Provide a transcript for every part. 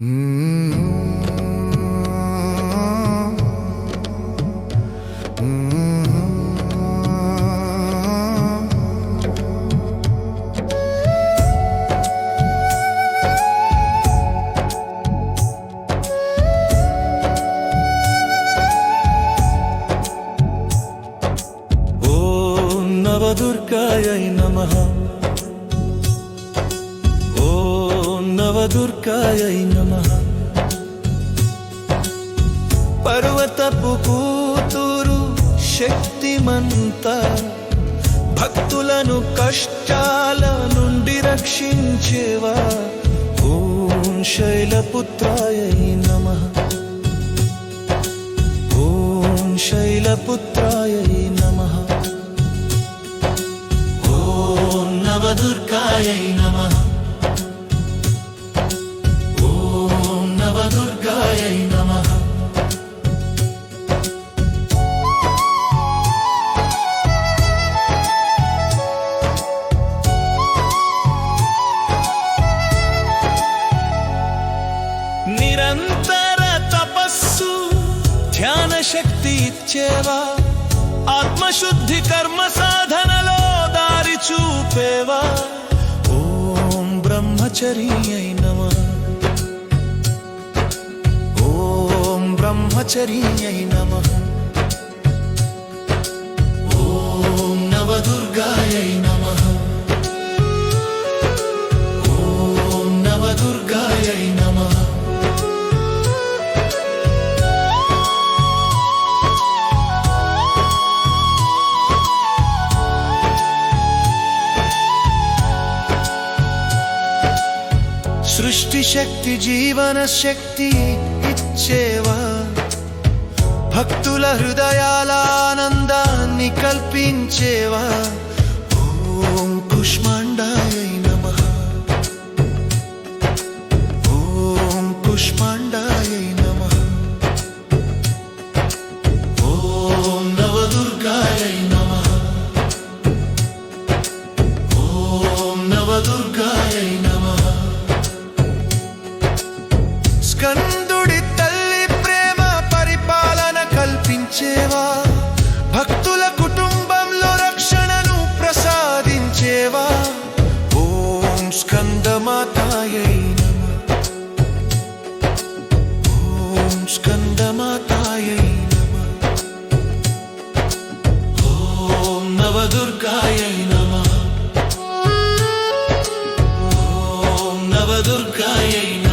ఓం నవదుర్గాయై నవదుర్గాయై నమ పర్వతపు కూతురు శక్తిమంత భక్తులను కష్టాల నుండి రక్షించేవా? ఓం శైలపుత్రాయై నమ ఓం శైలపుత్రాయై నమ ఓం నవదుర్గాయ నమ నిరంతర తపస్సు ధ్యాన శక్తి ఇచ్చేవా? ఆత్మశుద్ధి కర్మ సాధనలో దారి చూపేవా? ఓం బ్రహ్మచరి అయి నమ. ఓం బ్రహ్మచరి అయి నమ. ఓం నవదుర్గాయ నమ. శక్తి జీవన శక్తి ఇచ్చేవా? భక్తుల హృదయాల ఆనందాన్ని కల్పించేవా? ఓం కుష్మాండా స్కందుడి తల్లి ప్రేమ పరిపాలన కల్పించేవా? భక్తుల కుటుంబంలో రక్షణను ప్రసాదించేవా? ఓం స్కందమాతాయై నమ. ఓం స్కందమాతాయై నమ. ఓం నవదుర్గాయై నమ. ఓం నవదుర్గాయై నమ.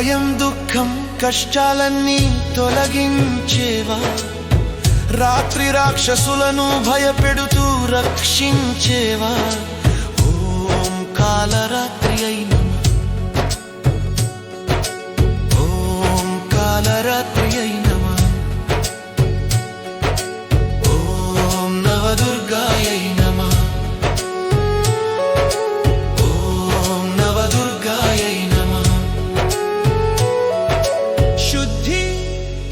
భయం దుఃఖం కష్టాలన్నీ తొలగించేవా? రాత్రి రాక్షసులను భయపెడుతూ రక్షించేవా? ఓం కాలరాత్రి అయిన ఓం కాలరాత్రి అయిన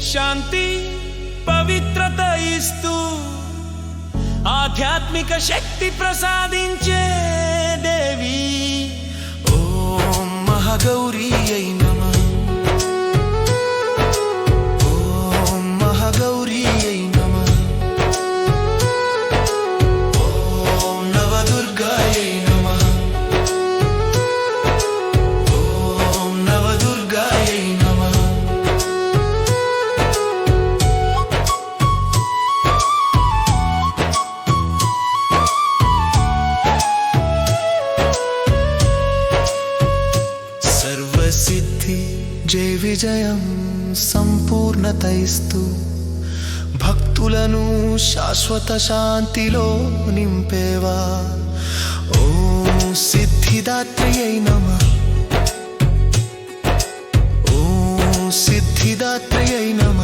శాంతి పవిత్రత ఇస్తూ ఆధ్యాత్మిక శక్తి ప్రసాదించే దేవి. విజయం సంపూర్ణతయిస్తూ భక్తులను శాశ్వత శాంతిలో నింపేవా? ఓ సిద్ధిదాత్రి అయి నమ. ఓం సిద్ధిదాత్రి అయి నమ.